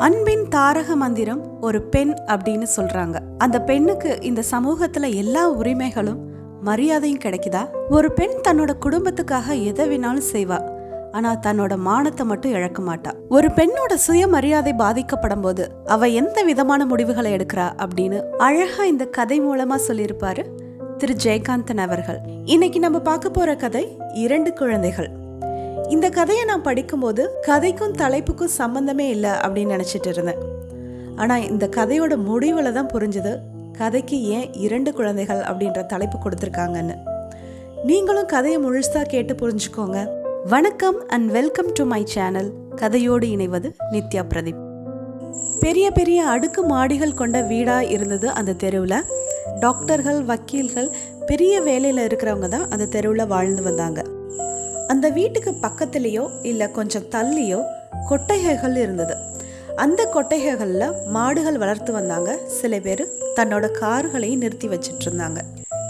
அன்பின் தாரக மந்திரம் ஒரு பெண் அப்படின்னு சொல்றாங்க. அந்த பெண்ணுக்கு இந்த சமூகத்துல எல்லா உரிமைகளும் மரியாதையும் கிடைக்குதா? ஒரு பெண் தன்னோட குடும்பத்துக்காக எதை வேணாலும் செய்வா. ஆனா தன்னோட மானத்தை மட்டும் இழக்க மாட்டா. ஒரு பெண்ணோட சுயமரியாதை பாதிக்கப்படும் போது அவ எந்த விதமான முடிவுகளை எடுக்கிறா அப்படின்னு அழகா இந்த கதை மூலமா சொல்லியிருப்பாரு திரு. ஜெயகாந்தன் அவர்கள். இன்னைக்கு நம்ம பார்க்க போற கதை இரண்டு குழந்தைகள். இந்த கதையை நான் படிக்கும்போது கதைக்கும் தலைப்புக்கும் சம்பந்தமே இல்லை அப்படின்னு நினச்சிட்டு இருந்தேன். ஆனால் இந்த கதையோட முடிவில் தான் புரிஞ்சுது கதைக்கு ஏன் இரண்டு குழந்தைகள் அப்படின்ற தலைப்பு கொடுத்துருக்காங்கன்னு. நீங்களும் கதையை முழுசாக கேட்டு புரிஞ்சுக்கோங்க. வணக்கம் and welcome to my channel கதையோடு இணைவது நித்யா பிரதீப். பெரிய பெரிய அடுக்கு மாடிகள் கொண்ட வீடாக இருந்தது அந்த தெருவில். டாக்டர்கள் வக்கீல்கள் பெரிய வேலையில் இருக்கிறவங்க தான் அந்த தெருவில் வாழ்ந்து வந்தாங்க. அந்த வீட்டுக்கு பக்கத்துலேயோ இல்லை கொஞ்சம் தள்ளியோ கொட்டகைகள் இருந்தது. அந்த கொட்டகைகளில் மாடுகள் வளர்த்து வந்தாங்க. சில பேர் தன்னோட கார்களையும் நிறுத்தி வச்சிட்டு இருந்தாங்க.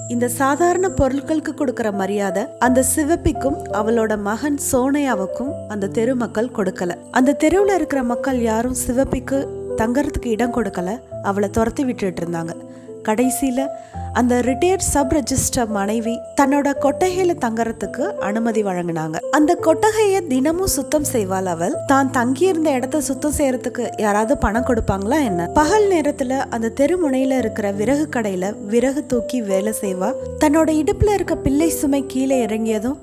இந்த சாதாரண பொருட்களுக்கு கொடுக்குற மரியாதை அந்த சிவப்பிக்கும் அவளோட மகன் சோனையாவுக்கும் அந்த தெரு மக்கள் கொடுக்கல. அந்த தெருவில் இருக்கிற மக்கள் யாரும் சிவப்பிக்கு தங்கறதுக்கு இடம் கொடுக்கல. அவளை துரத்தி விட்டுட்டு இருந்தாங்க. கடைசியில் அந்த ரிட்டையர்ட் சப் ரெஜிஸ்டர் மனைவி தன்னோட கொட்டகையில தங்கறதுக்கு அனுமதி வழங்கினாங்க. அந்த கொட்டகையை தினமும் சுத்தம் செய்வாள் அவள். தான் தங்கியிருந்த இடத்த சுத்தம் செய்யறதுக்கு யாராவது பணம் கொடுப்பாங்களா என்ன? பகல் நேரத்துல அந்த தெருமுனையில இருக்கிற விறகு கடையில விறகு தூக்கி வேலை செய்வா. தன்னோட இடுப்புல இருக்க பிள்ளை சுமை கீழே இறங்கியதும்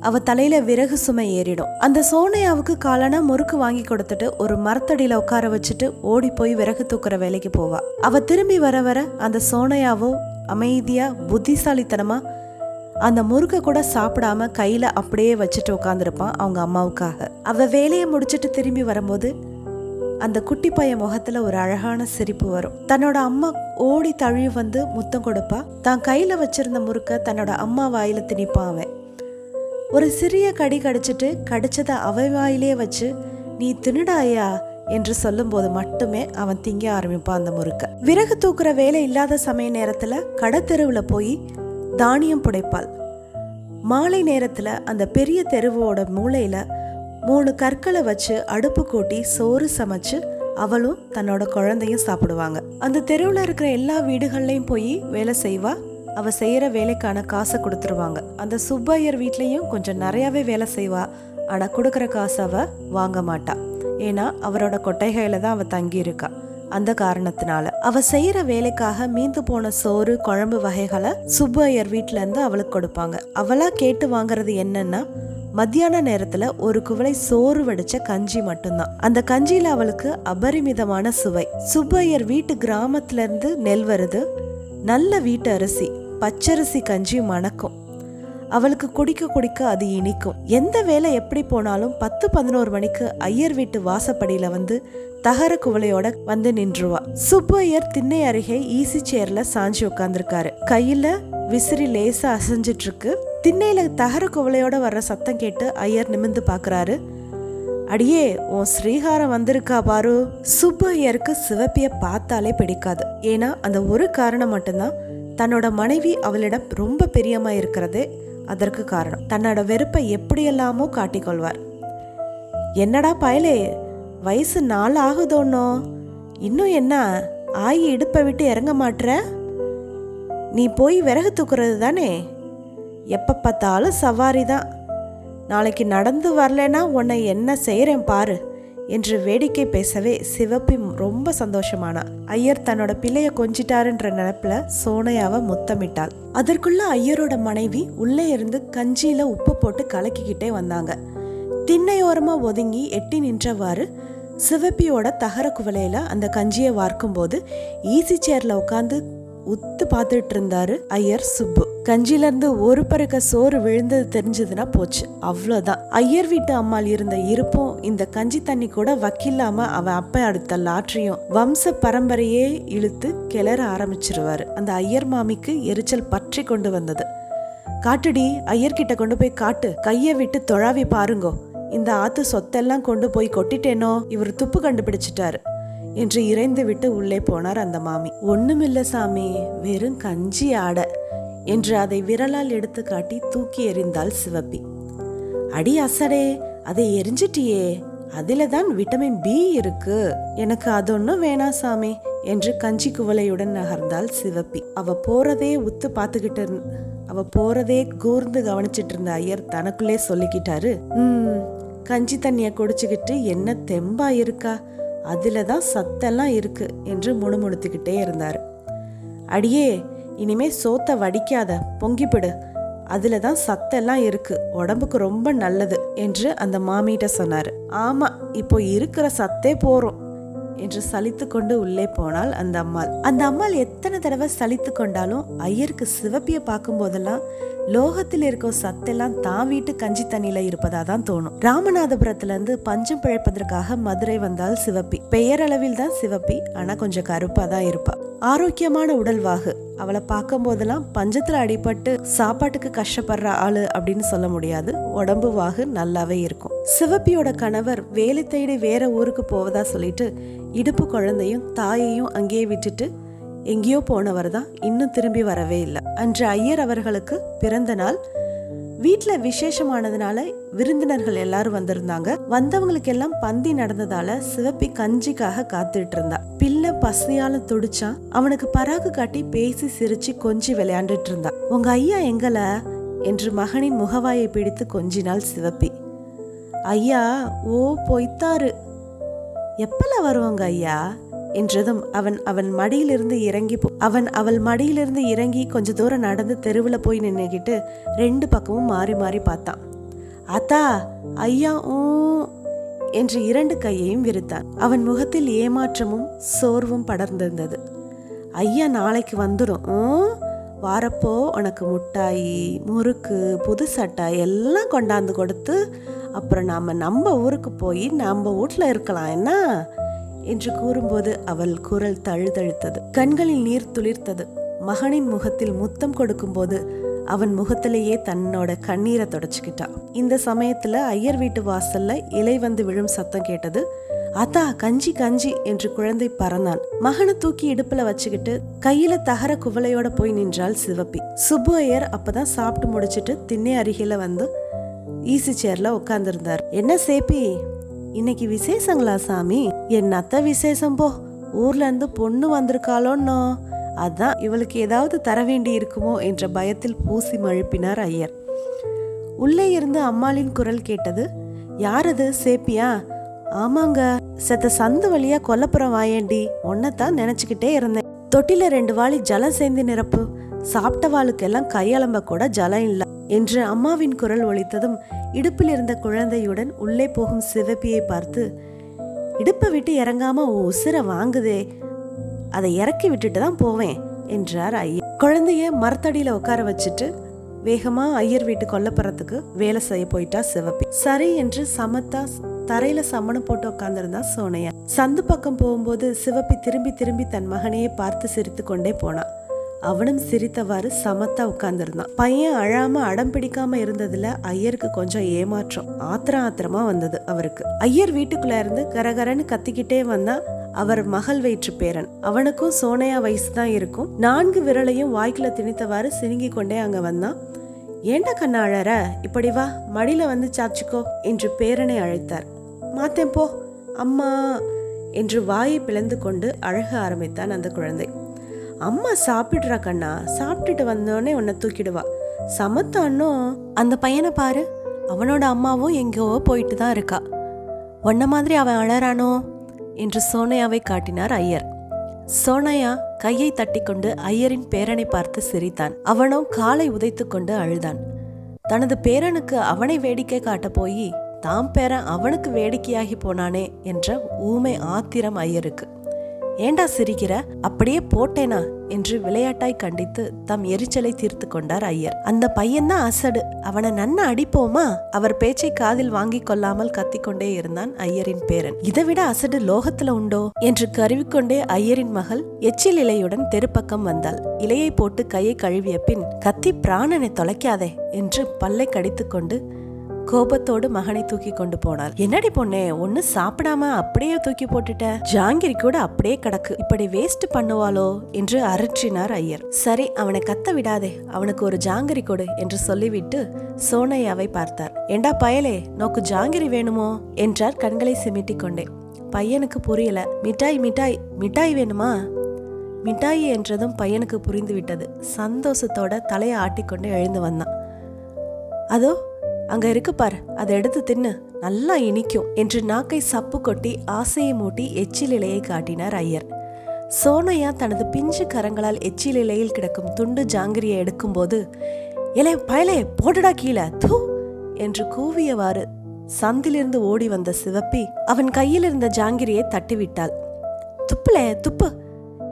அவ தலையில விறகு சுமை ஏறிடும். அந்த சோனையாவுக்கு காலனா முறுக்கு வாங்கி கொடுத்துட்டு ஒரு மரத்தடியில உட்கார வச்சுட்டு ஓடி போய் விறகு தூக்குற வேலைக்கு போவா. அவ திரும்பி வர வர அந்த சோனையாவோ அமைதியா புத்திசாலித்தனமா அந்த முறுக்கை கூட சாப்பிடாம கையில அப்படியே வச்சுட்டு உட்காந்துருப்பான் அவங்க அம்மாவுக்காக. அவ வேலையை முடிச்சிட்டு திரும்பி வரும்போது அந்த குட்டி பையன் முகத்துல ஒரு அழகான சிரிப்பு வரும். தன்னோட அம்மா ஓடி தழுவி வந்து முத்தம் கொடுப்பா. தான் கையில வச்சிருந்த முறுக்க தன்னோட அம்மா வாயில திணிப்பான் அவன். ஒரு சிறிய கடி கடிச்சிட்டு கடிச்சதை அவ வாயிலே வச்சு நீ தின்னுடாயா? என்று சொல்லும்போது மட்டுமே அவன் திங்க ஆரம்பிப்பான் அந்த முறுக்க. விறகு தூக்குற வேலை இல்லாத சமய நேரத்துல கடத்தெருவில் போய் தானியம் புடைப்பாள். மாலை நேரத்துல அந்த பெரிய தெருவோட மூலையில மூணு கற்களை வச்சு அடுப்பு கூட்டி சோறு சமைச்சு அவளும் தன்னோட குழந்தையும் சாப்பிடுவாங்க. அந்த தெருவில் இருக்கிற எல்லா வீடுகள்லையும் போய் வேலை செய்வா. அவ செய்கிற வேலைக்கான காசை கொடுத்துருவாங்க. அந்த சுப்பையர் வீட்லேயும் கொஞ்சம் நிறையாவே வேலை செய்வா. ஆனால் கொடுக்குற காசை அவ வாங்க மாட்டா. ஏன்னா அவரோட கொட்டைகையில தான் அவ தங்கி இருக்கா அந்த காரணத்தினால அவ செய்யற வேலைக்காக மீந்து போன சோறு குழம்பு வகைகளை சுப்பையர் வீட்டுல இருந்து அவளுக்கு கொடுப்பாங்க. அவளா கேட்டு வாங்குறது என்னன்னா மத்தியான நேரத்துல ஒரு குவளை சோறு வடிச்ச கஞ்சி மட்டும்தான். அந்த கஞ்சியில அவளுக்கு அபரிமிதமான சுவை. சுப்பையர் வீட்டு கிராமத்துல இருந்து நெல் வருது. நல்ல வீட்டு அரிசி. பச்சரிசி கஞ்சி மணக்கும். அவளுக்கு குடிக்க குடிக்க அது இனிக்கும். எந்த வேலை எப்படி போனாலும் பத்து பதினோரு மணிக்கு ஐயர் வீட்டு வாசப்படியில் வந்து தகர குவளையோட வந்து நின்றுவா. சுப்பையர் திண்ணை அருகே ஈசி சேர்ல சாஞ்சி உட்காந்துருக்காரு கையில விசிறி லேசா அசைஞ்சிட்டு இருக்கு திண்ணையில தகர குவளையோட வர்ற சத்தம் கேட்டு ஐயர் நிமிந்து பாக்குறாரு. அடியே உன் ஸ்ரீகாரம் வந்திருக்கா பாரு. சுப்பையருக்கு சிவப்பிய பார்த்தாலே பிடிக்காது. ஏன்னா அந்த ஒரு காரணம் மட்டும்தான். தன்னோட மனைவி அவளிடம் ரொம்ப பிரியமா இருக்கிறது அதற்கு காரணம். தன்னோட வெறுப்பை எப்படியெல்லாமோ காட்டிக்கொள்வார். என்னடா பயலே வயசு நாள் ஆகுதோன்னோ இன்னும் என்ன ஆயி இடுப்பை விட்டு இறங்க மாட்டுற நீ போய் விறகு தூக்குறது தானே? எப்போ பார்த்தாலும் சவாரி தான் நாளைக்கு நடந்து வரலனா உன்னை என்ன செய்கிறேன் பாரு. என்று வேடிக்கை பேசவே சிவப்பி ரொம்ப சந்தோஷமானா. ஐயர் தன்னோட பிள்ளைய கொஞ்சிட்டாருன்ற நினப்புல சோனையாவை முத்தமிட்டாள். அதற்குள்ள ஐயரோட மனைவி உள்ளே இருந்து கஞ்சியில உப்பு போட்டு கலக்கிக்கிட்டே வந்தாங்க. திண்ணையோரமா ஒதுங்கி எட்டி நின்றவாறு சிவப்பியோட தகர குவலையில அந்த கஞ்சியை வார்க்கும்போது ஈசி சேர்ல உட்காந்து உத்து பார்த்துட்டு இருந்தாரு ஐயர் சுப்பு. கஞ்சில இருந்து ஒரு பறக்க சோறு விழுந்தது தெரிஞ்சதுன்னா போச்சு. அவ்வளோதான். ஐயர் வீட்டு அம்மாள் இருந்த இருப்பும் இந்த கஞ்சி தண்ணி கூட வக்கில்லாம அவன் அப்ப அடுத்த லாற்றையும் வம்ச பரம்பரையே இழுத்து கிளற ஆரம்பிச்சிருவாரு. அந்த ஐயர் மாமிக்கு எரிச்சல் பற்றி கொண்டு வந்தது. காட்டுடி ஐயர்கிட்ட கொண்டு போய் காட்டு. கையை விட்டு தொழாவி பாருங்கோ. இந்த ஆத்து சொத்தெல்லாம் கொண்டு போய் கொட்டிட்டேனோ? இவர் துப்பு கண்டுபிடிச்சிட்டாரு. என்று இறைந்து விட்டு உள்ளே போனார் அந்த மாமி. ஒண்ணுமில்ல சாமி வெறும் கஞ்சி ஆட என்று அதை விரலால் எடுத்து காட்டி தூக்கி எறிந்தாள் சிவப்பி. அடி அசடே அதை எரிஞ்சிட்டியே அதில தான் விட்டமின் பி இருக்கு. எனக்கு அதொன்னும் வேணாம் சாமி என்று கஞ்சி குவலையுடன் நகர்ந்தாள் சிவப்பி. அவ போறதே உத்து பார்த்துக்கிட்டு அவ போறதே கூர்ந்து கவனிச்சிட்டு இருந்த ஐயர் தனக்குள்ளே சொல்லிக்கிட்டாரு "ம், கஞ்சி தண்ணிய குடிச்சுக்கிட்டு என்ன தெம்பா இருக்கா? அதில் தான் சத்தெல்லாம் இருக்குது என்று முணுமுணுத்துக்கிட்டே இருந்தார். அடியே இனிமே சோத்த வடிக்காத பொங்கிப்பிடு. அதில் தான் சத்தெல்லாம் இருக்குது உடம்புக்கு ரொம்ப நல்லது என்று அந்த மாமிகிட்ட சொன்னார். ஆமாம் இப்போ இருக்கிற சத்தே போகிறோம் என்று சலித்து கொண்டு உள்ளே போனாள் அந்த அம்மாள். அந்த அம்மாள் எத்தனை தடவை சலித்து கொண்டாலும் ஐயருக்கு சிவப்பியை பார்க்கும் போதெல்லாம் லோகத்தில் இருக்கும் சத்தெல்லாம் தான் வீட்டு கஞ்சி தண்ணியில இருப்பதா தான் தோணும். ராமநாதபுரத்துல இருந்து பஞ்சம் பிழைப்பதற்காக மதுரை வந்தால் சிவப்பி. பெயரளவில் தான் சிவப்பி ஆனா கொஞ்சம் கருப்பா தான் இருப்பா. ஆரோக்கியமான உடல்வாகு அவளை பார்க்கும் போதெல்லாம் பஞ்சத்துல அடிபட்டு சாப்பாட்டுக்கு கஷ்டப்படுற ஆளு அப்படின்னு சொல்ல முடியாது. உடம்பு வாகு நல்லாவே இருக்கும். சிவப்பியோட கணவர் வேலை தேடி வேற ஊருக்கு போவதா சொல்லிட்டு இடுப்பு குழந்தையும் தாயையும் அங்கேயே விட்டுட்டு எங்கேயோ போனவர் தான் இன்னும் திரும்பி வரவே இல்லை. அன்று ஐயர் அவர்களுக்கு பிறந்த நாள். வீட்ல விசேஷமானதுனால விருந்தினர்கள் எல்லாரும் வந்திருந்தாங்க. வந்தவங்களுக்கு எல்லாம் பந்தி நடந்ததால சிவப்பி கஞ்சிக்காக காத்துட்டு இருந்தா பிள்ளை பசியால துடிச்சான் அவனுக்கு பராகு காட்டி பேசி சிரிச்சு கொஞ்சி விளையாண்டுட்டு இருந்தா உங்க ஐயா எங்கல? என்று மகனின் முகவாயை பிடித்து கொஞ்சினாள் சிவப்பி. ஐயா ஓ பொய்த்தாரு எப்பல வருவாங்க ஐயா? என்றதும் அவன் அவன் மடியிலிருந்து இறங்கி போ- அவன் அவள் மடியிலிருந்து இறங்கி கொஞ்ச தூரம் நடந்து தெருவில் போய் நின்றுக்கிட்டு ரெண்டு பக்கமும் மாறி மாறி பார்த்தான். அத்தா ஐயா ஊ என்று இரண்டு கையையும் விரித்தான். அவன் முகத்தில் ஏமாற்றமும் சோர்வும் படர்ந்திருந்தது. ஐயா நாளைக்கு வந்துடும் வாரப்போ உனக்கு முட்டாய் முறுக்கு புது சட்டை எல்லாம் கொண்டாந்து கொடுத்து அப்புறம் நாம் நம்ம ஊருக்கு போய் நம்ம வீட்டில் இருக்கலாம் என்ன? என்று கூறும்போது அவள் குரல் தழுதழுத்தது. கண்களில் நீர் துளிர்த்தது. மகனின் முகத்தில் முத்தம் கொடுக்கும்போது அவன் முகத்திலேயே தன்னோட கண்ணீரை தொடச்சிக்கிட்டான் இந்த சமயத்துல ஐயர் வீட்டு வாசல்ல இலை வந்து விழும் சத்தம் கேட்டது. அத்தா கஞ்சி கஞ்சி என்று குழந்தை பறந்தான். மகனை தூக்கி இடுப்புல வச்சுக்கிட்டு கையில தகர குவளையோட போய் நின்றாள் சிவப்பி. சுப்பு ஐயர் அப்பதான் சாப்பிட்டு முடிச்சிட்டு திண்ணை அருகில வந்து ஈசி சேர்ல உட்கார்ந்திருந்தார். என்ன சேப்பி இன்னைக்கு விசேஷங்களா சாமி? என் அத்தை விசேஷம் போ. ஊர்ல இருந்து பொண்ணு வந்திருக்காளோன்னோ. அதான் இவளுக்கு ஏதாவது தர வேண்டி இருக்குமோ என்ற பயத்தில் பூசி மழுப்பினார் ஐயர். உள்ளே இருந்து அம்மாளின் குரல் கேட்டது யார் அது? சேப்பியா? ஆமாங்க. செத்த சந்து வழியா கொல்லப்புறம் வாயேண்டி. ஒன்னத்தான் நினைச்சுக்கிட்டே இருந்தேன். தொட்டில ரெண்டு வாளி ஜலம் சேர்ந்து நிரப்பு. சாப்பிட்ட வாளுக்கெல்லாம் கையலம்ப கூட ஜலம் இல்ல. என்று அம்மாவின் குரல் ஒலித்ததும் இடுப்பில் இருந்த குழந்தையுடன் உள்ளே போகும் சிவப்பியை பார்த்து இடுப்பை விட்டு இறங்காம உசிர உசுர வாங்குதே அதை இறக்கி விட்டுட்டு தான் போவேன் என்றார் ஐயர். குழந்தைய மரத்தடியில உட்கார வச்சுட்டு வேகமா ஐயர் வீட்டு கொல்லப்புறத்துக்கு வேலை செய்ய போயிட்டா சிவப்பி. சரி என்று சமத்தா தரையில சம்மணம் போட்டு உட்கார்ந்திருந்தா சோனையா. சந்து பக்கம் போகும்போது சிவப்பி திரும்பி திரும்பி தன் மகனையே பார்த்து சிரித்து கொண்டே போனான் அவனும் சிரித்தவாறு சமத்தா உட்கார்ந்திருந்தான். பையன் அழாம அடம் பிடிக்காம இருந்ததுல ஐயருக்கு கொஞ்சம் ஏமாற்றம் ஆத்திரம் ஆத்திரமா வந்தது அவருக்கு. ஐயர் வீட்டுக்குள்ள இருந்து கரகரன்னு கத்திக்கிட்டே வந்தா அவர் மகள் வயிற்று பேரன். அவனுக்கும் சோனையா வயசு தான் இருக்கும். நான்கு விரலையும் வாய்க்குள்ள திணித்தவாறு சினுங்கி கொண்டே அங்க வந்தான். ஏண்டா கண்ணா அழற? இப்படி வா மடியில வந்து சாச்சிக்கோ என்று பேரனை அழைத்தார். மாத்தேன் போ அம்மா என்று வாயை பிளந்து கொண்டு அழக ஆரம்பித்தான் அந்த குழந்தை. அம்மா சாப்பிடுறா கண்ணா. சாப்பிட்டுட்டு வந்தோடனே உன்னை தூக்கிடுவா. சமத்தானும் அந்த பையனை பாரு. அவனோட அம்மாவும் எங்கேயோ போயிட்டு தான் இருக்கா. உன்ன மாதிரி அவன் அழறானோ என்று சோனையாவை காட்டினார் ஐயர். சோனையா கையை தட்டிக்கொண்டு ஐயரின் பேரனை பார்த்து சிரித்தான். அவனோ காலை உதைத்து கொண்டு அழுதான். தனது பேரனுக்கு அவனை வேடிக்கை காட்ட போய் தாம் பேரன் அவனுக்கு வேடிக்கையாகி போனானே என்ற ஊமை ஆத்திரம் ஐயருக்கு. ஏண்டா சிரிக்கிற? அப்படியே போட்டேனா? என்று விளையாட்டாய் கண்டித்து தம் எரிச்சலை தீர்த்து கொண்டார் ஐயர். அந்த பையன்தான் அசடு. அவனை நன்ன அடிப்போமா? அவர் பேச்சை காதில் வாங்கிக் கொள்ளாமல் கத்திக்கொண்டே இருந்தான் ஐயரின் பேரன். இதைவிட அசடு லோகத்துல உண்டோ? என்று கருவிக்கொண்டே ஐயரின் மகள் எச்சில் இலையுடன் தெருப்பக்கம் வந்தாள். இலையை போட்டு கையை கழுவிய பின் கத்தி பிராணனை தொலைக்காதே என்று பல்லை கடித்துக்கொண்டு கோபத்தோடு மகனை தூக்கி கொண்டு போனாள். என்னடி பொண்ணே ஒன்னு சாப்பிடாம அப்படியே தூக்கி போட்டுட்ட? ஜாங்கிரி கூட அப்படியே கிடக்கு. இப்படி வேஸ்ட் பண்ணுவாளோ? என்று அரற்றினார் ஐயர். சரி அவனை கத்த விடாதே. அவனுக்கு ஒரு ஜாங்கிரி கொடு என்று சொல்லிவிட்டு சோனையாவை பார்த்தார். ஏண்டா பயலே நோக்கு ஜாங்கிரி வேணுமோ? என்றார் கண்களை சிமிட்டி கொண்டே. பையனுக்கு புரியல. மிட்டாய் மிட்டாய் மிட்டாய் வேணுமா? மிட்டாய் என்றதும் பையனுக்கு புரிந்துவிட்டது. சந்தோஷத்தோட தலையை ஆட்டிக்கொண்டு எழுந்து வந்தான். அதோ அங்க இருக்கு பார் அதை எடுத்து தின்னு நல்லா இனிக்கும் என்று நாக்கை சப்பு கொட்டி ஆசையை மூட்டி எச்சிலிலையை காட்டினார் ஐயர். சோனையா தனது பிஞ்சு கரங்களால் எச்சில் இலையில் கிடக்கும் துண்டு ஜாங்கிரியை எடுக்கும்போது இலே பயலே போடடா கீழே தூ! என்று கூவியவாறு சந்திலிருந்து ஓடி வந்த சிவப்பி அவன் கையில் இருந்த ஜாங்கிரியை தட்டிவிட்டாள். துப்புலே துப்பு!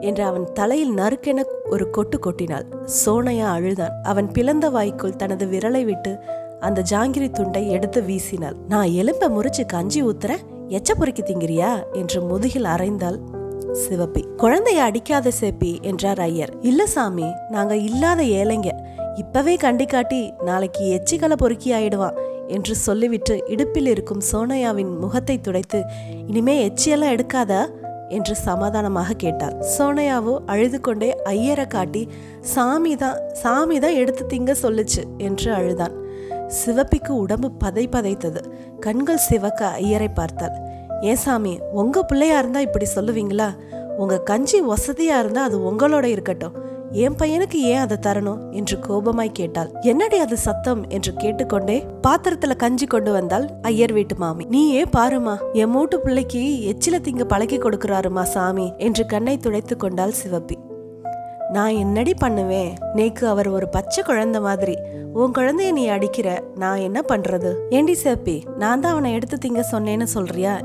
என்று அவன் தலையில் நறுக்கென ஒரு கொட்டு கொட்டினாள். சோனையா அழுதான். அவன் பிளந்த வாய்க்குள் தனது விரலை விட்டு அந்த ஜாங்கிரி துண்டை எடுத்து வீசினாள். நான் எலும்ப முறிச்சு கஞ்சி ஊத்துறேன் எச்ச பொறுக்கி திங்கிறியா? என்று முதுகில் அரைந்தாள் சிவப்பி. குழந்தைய அடிக்காத சேப்பி என்றார் ஐயர். இல்ல சாமி நாங்க இல்லாத ஏழைங்க. இப்பவே கண்டிக்காட்டி நாளைக்கு எச்சிக்கலை பொறுக்கி ஆயிடுவான் என்று சொல்லிவிட்டு இடுப்பில் இருக்கும் சோனையாவின் முகத்தை துடைத்து இனிமே எச்சியெல்லாம் எடுக்காதா என்று சமாதானமாக கேட்டார் சோனையாவோ அழுது கொண்டே ஐயரை காட்டி சாமி தான் சாமி தான் எடுத்து திங்க சொல்லுச்சு என்று அழுதான். சிவப்பிக்கு உடம்பு பதை பதைத்தது. கண்கள் சிவக்க ஐயரை பார்த்தாள். ஏன் சாமி உங்க பிள்ளையா இருந்தா இப்படி சொல்லுவீங்களா? உங்க கஞ்சி வசதியா இருந்தா அது உங்களோட இருக்கட்டும். என் பையனுக்கு ஏன் அதை தரணும்? என்று கோபமாய் கேட்டாள். என்னடி அது சத்தம்? என்று கேட்டுக்கொண்டே பாத்திரத்துல கஞ்சி கொண்டு வந்தால் ஐயர் வீட்டு மாமி. நீயே பாருமா என் மூட்டு பிள்ளைக்கு எச்சில திங்க பழக்கி கொடுக்கிறாருமா சாமி என்று கண்ணை துடைத்து கொண்டாள் சிவப்பி. நான் என்னடி பண்ணுவேன்? நேக்கு அவர் ஒரு பச்சை குழந்தை மாதிரி. உன் குழந்தைய நீ அடிக்கிற நான் என்ன பண்றது? ஏண்டி சேப்பி நான் தான் அவனை எடுத்து திங்க சொன்னேன்னு சொல்றியா?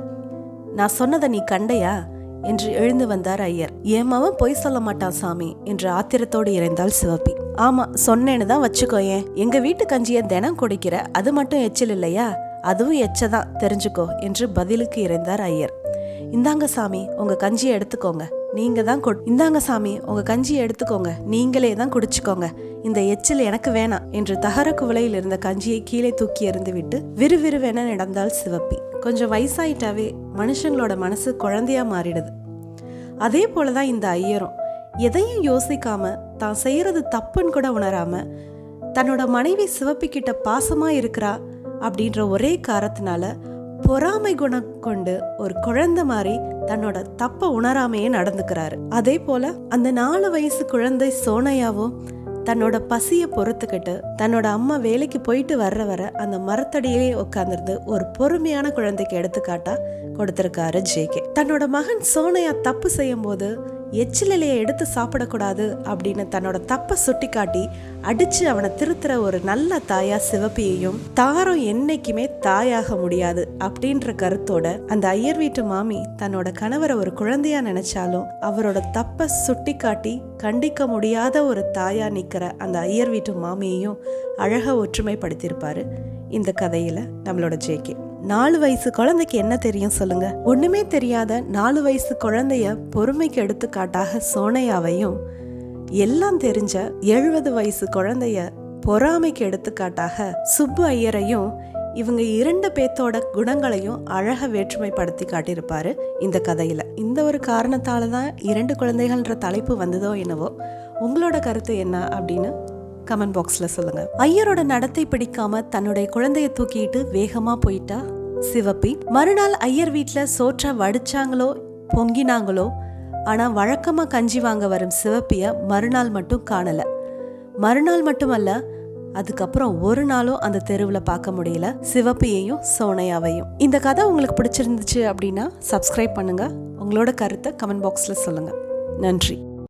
நான் சொன்னதை நீ கண்டையா? என்று எழுந்து வந்தார் ஐயர். என் மவன் பொய் சொல்ல மாட்டான் சாமி என்று ஆத்திரத்தோடு இறைந்தாள் சிவப்பி. ஆமா சொன்னேன்னு தான் வச்சுக்கோயேன் எங்க வீட்டு கஞ்சிய தினம் குடிக்கிற அது மட்டும் எச்சில் இல்லையா? அதுவும் எச்சதான் தெரிஞ்சுக்கோ என்று பதிலுக்கு இறைந்தார் ஐயர். இந்தாங்க சாமி உங்க கஞ்சியை எடுத்துக்கோங்க. நீங்கள் தான் கொடு இந்தாங்க சாமி உங்கள் கஞ்சியை எடுத்துக்கோங்க. நீங்களே தான் குடிச்சுக்கோங்க. இந்த எச்சில் எனக்கு வேணாம் என்று தகர குவளையில் இருந்த கஞ்சியை கீழே தூக்கி எறிந்து விட்டு விறுவிறுவென நடந்தால் சிவப்பி. கொஞ்சம் வயசாயிட்டாவே மனுஷங்களோட மனசு குழந்தையா மாறிடுது. அதே போலதான் இந்த ஐயரும். எதையும் யோசிக்காம தான் செய்யறது தப்புன்னு கூட உணராம தன்னோட மனைவி சிவப்பி கிட்ட பாசமா இருக்கிறா அப்படின்ற ஒரே காரத்தினால பொறாமை குணம் கொண்டு ஒரு குழந்தை மாதிரி தன்னோட தப்ப உணராமையே நடந்துக்கிறாரு. அதே போல அந்த நாலு வயசு குழந்தை சோனையாவும் தன்னோட பசியை பொறுத்துக்கிட்டு தன்னோட அம்மா வேலைக்கு போயிட்டு வர்ற வர அந்த மரத்தடியிலே உட்காந்துருந்து ஒரு பொறுமையான குழந்தைக்கு எடுத்துக்காட்டா கொடுத்திருக்காரு ஜேகே தன்னோட மகன் சோனையா தப்பு செய்யும் போது எச்சிலையை எடுத்து சாப்பிடக்கூடாது அப்படின்னு தன்னோட தப்பை சுட்டி காட்டி அடிச்சு அவனை திருத்துற ஒரு நல்ல தாயா சிவப்பியையும் தாரம் என்னைக்குமே தாயாக முடியாது அப்படின்ற கருத்தோட அந்த ஐயர் வீட்டு மாமி தன்னோட கணவரை ஒரு குழந்தையா நினைச்சாலும் அவரோட தப்பை சுட்டி காட்டி கண்டிக்க முடியாத ஒரு தாயா நிற்கிற அந்த ஐயர் வீட்டு மாமியையும் அழகா ஒற்றுமைப்படுத்தியிருப்பாரு. இந்த கதையில நம்மளோட ஜேகே நாலு வயசு குழந்தைக்கு என்ன தெரியும் சொல்லுங்க? ஒண்ணுமே தெரியாத நாலு வயசு குழந்தைய பொறுமைக்கு எடுத்துக்காட்டாக சோனையாவையும் எல்லாம் தெரிஞ்ச எழுபது வயசு குழந்தைய பொறாமைக்கு எடுத்துக்காட்டாக சுப்பு ஐயரையும் இவங்க இரண்டு பேத்தோட குணங்களையும் அழக வேற்றுமைப்படுத்தி காட்டியிருப்பாரு இந்த கதையில. இந்த ஒரு காரணத்தால தான் இரண்டு குழந்தைகள்ன்ற தலைப்பு வந்ததோ என்னவோ? உங்களோட கருத்து என்ன அப்படின்னு கமெண்ட் பாக்ஸ்ல சொல்லுங்க. ஐயரோட நடத்தை பிடிக்காம தன்னுடைய குழந்தைய தூக்கிட்டு வேகமா போயிட்டா? சிவப்பி மறுநாள் ஐயர் வீட்டில் சோற்றை வடிச்சாங்களோ பொங்கினாங்களோ ஆனால் வழக்கமாக கஞ்சி வாங்க வரும் சிவப்பியை மறுநாள் மட்டும் காணலை. மறுநாள் மட்டுமல்ல அதுக்கப்புறம் ஒரு நாளும் அந்த தெருவில் பார்க்க முடியல. சிவப்பியையும் சோனையாவையும். இந்த கதை உங்களுக்கு பிடிச்சிருந்துச்சு அப்படின்னா சப்ஸ்கிரைப் பண்ணுங்கள் உங்களோட கருத்தை கமெண்ட் பாக்ஸில் சொல்லுங்கள் நன்றி.